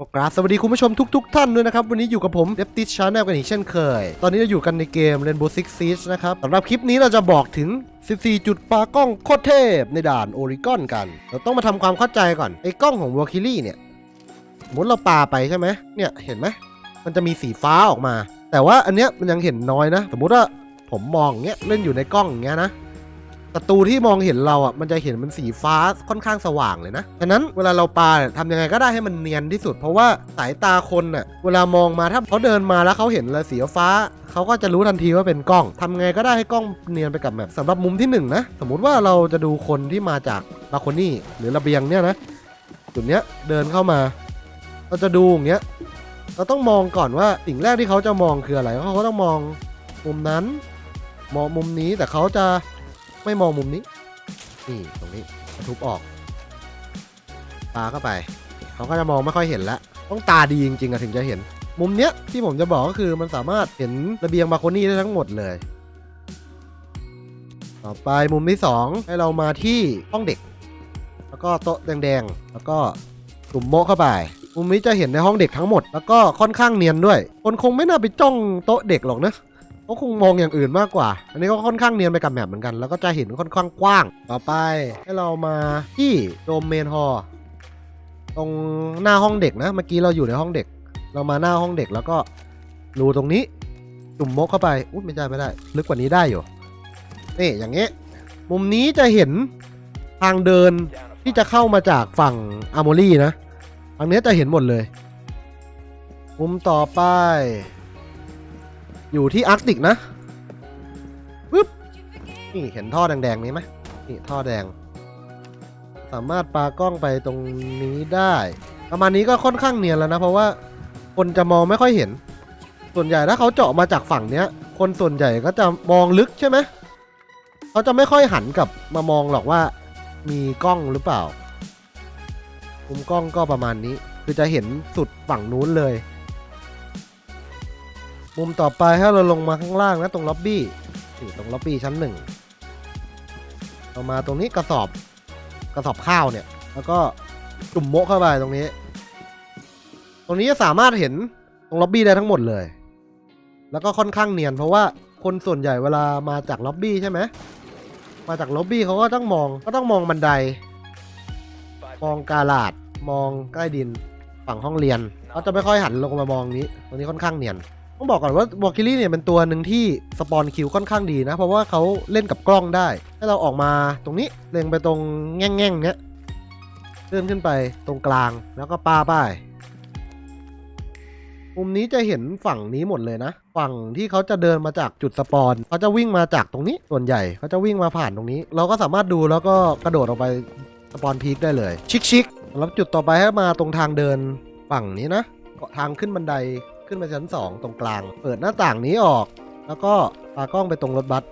ก็กราบสวัสดีคุณผู้ชมทุกๆ ท่านด้วยนะครับ วันนี้อยู่กับผมเดฟติชชาแนลกันอีกเช่นเคย ตอนนี้เราอยู่กันในเกม Rainbow Six Siege นะครับสำหรับคลิปนี้เราจะบอกถึง 14 จุดปากล้องโคตรเทพในด่านโอริกอนกัน เราต้องมาทำความเข้าใจก่อน ไอ้กล้องของวอลคิลี่เนี่ยสมมติเราปาไปใช่ไหมเนี่ยเห็นไหมมันจะมีสีฟ้าออกมา แต่ว่าอันเนี้ยมันยังเห็นน้อยนะ สมมติว่าผมมองอย่างเงี้ยเล่นอยู่ในกล้องอย่างเงี้ยนะ ศัตรูที่มองเห็นเราอะมันจะเห็นมันสีฟ้าค่อนข้างสว่างเลยนะฉะนั้นเวลาเราปาเนี่ยทำยังไงก็ได้ให้มันเนียนที่สุด เพราะว่าสายตาคนอะเวลามองมาถ้าเขาเดินมาแล้วเขาเห็นอะไรสีฟ้าเขาก็จะรู้ทันทีว่าเป็นกล้องทำไงก็ได้ให้กล้องเนียนไปกับแมปสำหรับมุมที่หนึ่งนะสมมุติว่าเราจะดูคนที่มาจากบาโคนี่หรือระเบียงเนี่ยนะจุดเนี้ยเดินเข้ามา เราจะดูอย่างเงี้ยเราต้องมองก่อนว่าสิ่งแรกที่เขาจะมองคืออะไรเขาต้องมองมุมนั้นมองมุมนี้แต่เขาจะ ไม่มองมุมนี้ นี่ตรงนี้ทุบออกปาเข้าไป เขาก็จะมองไม่ค่อยเห็นแล้วต้องตาดีจริงๆอะถึงจะเห็น มุมเนี้ยที่ผมจะบอกก็คือมันสามารถเห็นระเบียงบาโคนี่ได้ทั้งหมดเลย ต่อไปมุมที่สองให้เรามาที่ห้องเด็ก แล้วก็โต๊ะแดงๆ แล้วก็กลุ่มโมเข้าไปมุมนี้จะเห็นในห้องเด็กทั้งหมด แล้วก็ค่อนข้างเนียนด้วย คนคงไม่น่าไปจ้องโต๊ะเด็กหรอกนะ เขาคงมองอย่างอื่นมากกว่า อันนี้ก็ค่อนข้างเนียนไปกับแมปเหมือนกัน แล้วก็จะเห็นค่อนข้างกว้าง ต่อไปให้เรามาที่โดมเมนฮอลตรงหน้าห้องเด็กนะ เมื่อกี้เราอยู่ในห้องเด็ก เรามาหน้าห้องเด็กแล้วก็รูตรงนี้ จุ่มมกเข้าไป อุ้ยไม่ได้ไม่ได้ ลึกกว่านี้ได้อยู่ นี่อย่างเงี้ย มุมนี้จะเห็นทางเดินที่จะเข้ามาจากฝั่งอาร์โมรี่นะ ทางนี้จะเห็นหมดเลย มุมต่อไป อยู่ที่อาร์กติกนะปึ๊บนี่เห็นท่อแดงๆนี้ไหมนี่ท่อแดง สามารถปากล้องไปตรงนี้ได้ ประมาณนี้ก็ค่อนข้างเนียนแล้วนะ เพราะว่าคนจะมองไม่ค่อยเห็น ส่วนใหญ่ถ้าเขาเจาะมาจากฝั่งเนี้ย คนส่วนใหญ่ก็จะมองลึกใช่ไหมเขาจะไม่ค่อยหันกลับมามองหรอกว่ามีกล้องหรือเปล่ามุมกล้องก็ประมาณนี้ คือจะเห็นสุดฝั่งนู้นเลย มุมต่อไปให้เราลงมาข้างล่างนะตรงล็อบบี้ตรงล็อบบี้ชั้นหนึ่งเรามาตรงนี้กระสอบกระสอบข้าวเนี่ย แล้วก็จุ่มโมะเข้าไปตรงนี้ ตรงนี้จะสามารถเห็นตรงล็อบบี้ได้ทั้งหมดเลย แล้วก็ค่อนข้างเนียนเพราะว่าคนส่วนใหญ่เวลามาจากล็อบบี้ใช่ไหมมาจากล็อบบี้เขาก็ต้องมองก็ต้องมองบันได มองกาลาดมองใกล้ดินฝั่งห้องเรียนเขาจะไม่ค่อยหันลงมามองนี้ ตรงนี้ค่อนข้างเนียน ต้องบอกก่อนว่าวอลคิลี่เนี่ยเป็นตัวหนึ่งที่สปอนคิวค่อนข้างดีนะ เพราะว่าเขาเล่นกับกล้องได้ให้เราออกมาตรงนี้เล็งไปตรงแง่งๆเนี้ยเลื่อนขึ้นไปตรงกลางแล้วก็ปาป้ายมุมนี้จะเห็นฝั่งนี้หมดเลยนะ ฝั่งที่เขาจะเดินมาจากจุดสปอนเขาจะวิ่งมาจากตรงนี้ส่วนใหญ่เขาจะวิ่งมาผ่านตรงนี้ เราก็สามารถดูแล้วก็กระโดดออกไปสปอนพีคได้เลย ชิคๆสำหรับจุดต่อไปให้มาตรงทางเดินฝั่งนี้นะเกาะทางขึ้นบันได ขึ้นไปชั้น 2 ตรงกลาง เปิดหน้าต่างนี้ออก แล้วก็ปากล้องไปตรงรถบัส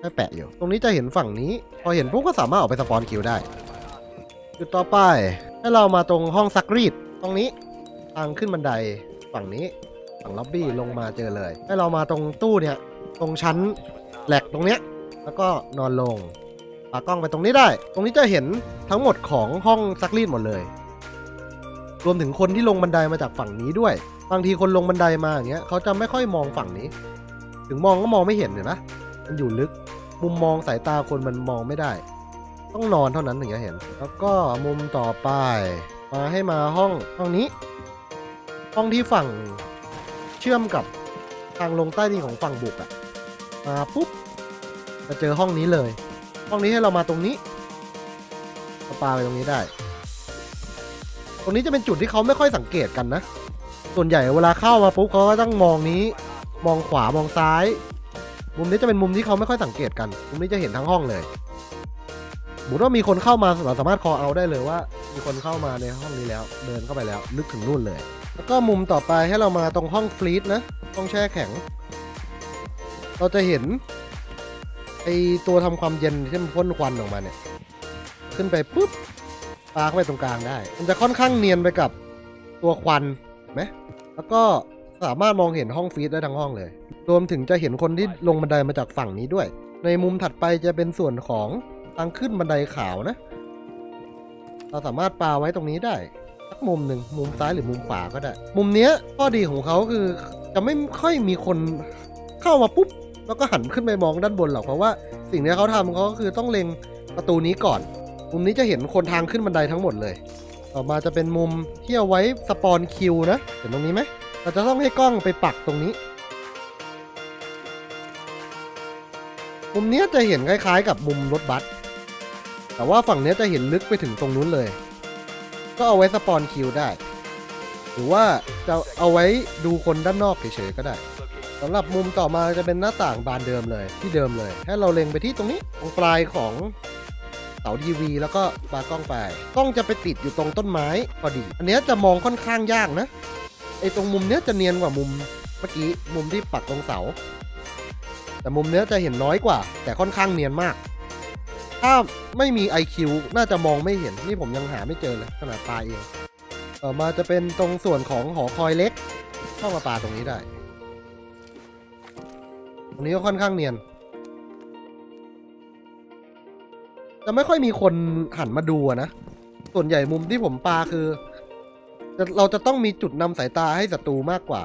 ให้แปะอยู่ ตรงนี้จะเห็นฝั่งนี้ พอเห็นปุ๊บก็สามารถออกไปสปอนคิวได้ จุดต่อไป ให้เรามาตรงห้องซักรีด ตรงนี้ทางขึ้นบันไดฝั่งนี้ ฝั่งล็อบบี้ลงมาเจอเลย ให้เรามาตรงตู้เนี่ย ตรงชั้นแหลกตรงเนี้ย แล้วก็นอนลงปากล้องไปตรงนี้ได้ ตรงนี้จะเห็นทั้งหมดของห้องซักรีดหมดเลย รวมถึงคนที่ลงบันไดมาจากฝั่งนี้ด้วย บางทีคนลงบันไดมาอย่างเงี้ยเขาจะไม่ค่อยมองฝั่งนี้ ถึงมองก็มองไม่เห็นเห็นปะมันอยู่ลึก มุมมองสายตาคนมันมองไม่ได้ ต้องนอนเท่านั้นถึงจะเห็น แล้วก็มุมต่อไป มาให้มาห้องห้องนี้ ห้องที่ฝั่งเชื่อมกับทางลงใต้ดินของฝั่งบุกอะมาปุ๊บจะเจอห้องนี้เลย ห้องนี้ให้เรามาตรงนี้ปาไปตรงนี้ได้ ตรงนี้จะเป็นจุดที่เขาไม่ค่อยสังเกตกันนะ ส่วนใหญ่เวลาเข้ามาปุ๊บเขาก็ต้องมองนี้ มองขวามองซ้าย มุมนี้จะเป็นมุมที่เขาไม่ค่อยสังเกตกัน มุมนี้จะเห็นทั้งห้องเลยสมมติว่ามีคนเข้ามาเราสามารถคอเอาได้เลยว่า มีคนเข้ามาในห้องนี้แล้ว เดินเข้าไปแล้วลึกถึงนู่นเลย แล้วก็มุมต่อไปให้เรามาตรงห้องฟลีดนะห้องแช่แข็ง เราจะเห็นไอตัวทำความเย็นที่มันพ่นควันออกมาเนี่ย ขึ้นไปปุ๊บปาเข้าไปตรงกลางได้ มันจะค่อนข้างเนียนไปกับตัวควัน ไหมแล้วก็สามารถมองเห็นห้องฟีดได้ทั้งห้องเลย รวมถึงจะเห็นคนที่ลงบันไดมาจากฝั่งนี้ด้วย ในมุมถัดไปจะเป็นส่วนของทางขึ้นบันไดขาวนะ เราสามารถปาไว้ตรงนี้ได้สักมุมหนึ่งมุมซ้ายหรือมุมขวาก็ได้ มุมเนี้ยข้อดีของเขาคือจะไม่ค่อยมีคนเข้ามาปุ๊บแล้วก็หันขึ้นไปมองด้านบนหรอกเพราะว่า สิ่งที่เขาทำเขาก็คือต้องเล็งประตูนี้ก่อน มุมนี้จะเห็นคนทางขึ้นบันไดทั้งหมดเลย ต่อมาจะเป็นมุมที่เอาไว้สปอนคิวนะ เห็นตรงนี้ไหมเราจะต้องให้กล้องไปปักตรงนี้ มุมนี้จะเห็นคล้ายๆ กับมุมรถบัส แต่ว่าฝั่งนี้จะเห็นลึกไปถึงตรงนู้นเลย ก็เอาไว้สปอนคิวได้ หรือว่าจะเอาไว้ดูคนด้านนอกเฉยๆก็ได้สำหรับมุมต่อมาจะเป็นหน้าต่างบานเดิมเลยที่เดิมเลย ให้เราเล็งไปที่ตรงนี้ตรงปลายของ เสาทีวีแล้วก็ปากล้องไปกล้องจะไปติดอยู่ตรงต้นไม้พอดี อันนี้จะมองค่อนข้างยากนะไอตรงมุมเนี้ยจะเนียนกว่ามุมเมื่อกี้มุมที่ปักตรงเสา แต่มุมเนี้ยจะเห็นน้อยกว่า แต่ค่อนข้างเนียนมาก ถ้าไม่มี IQ น่าจะมองไม่เห็นนี่ผมยังหาไม่เจอเลยขนาดปลาเองต่อมาจะเป็นตรงส่วนของหอคอยเล็ก เข้ามาปลาตรงนี้ได้ ตรงนี้ก็ค่อนข้างเนียน จะไม่ค่อยมีคนหันมาดูอะนะ ส่วนใหญ่มุมที่ผมปาคือ เราจะต้องมีจุดนำสายตาให้ศัตรูมากกว่า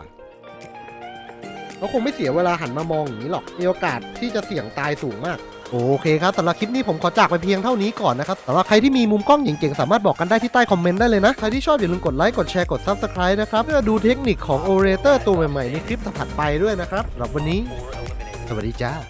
เขาคงไม่เสียเวลาหันมามองอย่างนี้หรอก มีโอกาสที่จะเสี่ยงตายสูงมาก โอเคครับสำหรับคลิปนี้ผมขอจากไปเพียงเท่านี้ก่อนนะครับสำหรับใครที่มีมุมกล้องเจ๋งๆ สามารถบอกกันได้ที่ใต้คอมเมนต์ได้เลยนะ ใครที่ชอบอย่าลืมกดไลค์กดแชร์กด Subscribe นะครับ เพื่อดูเทคนิคของโอเรเตอร์ตัวใหม่ๆ ในคลิปถัดไปด้วยนะครับสำหรับวันนี้ สวัสดีจ้า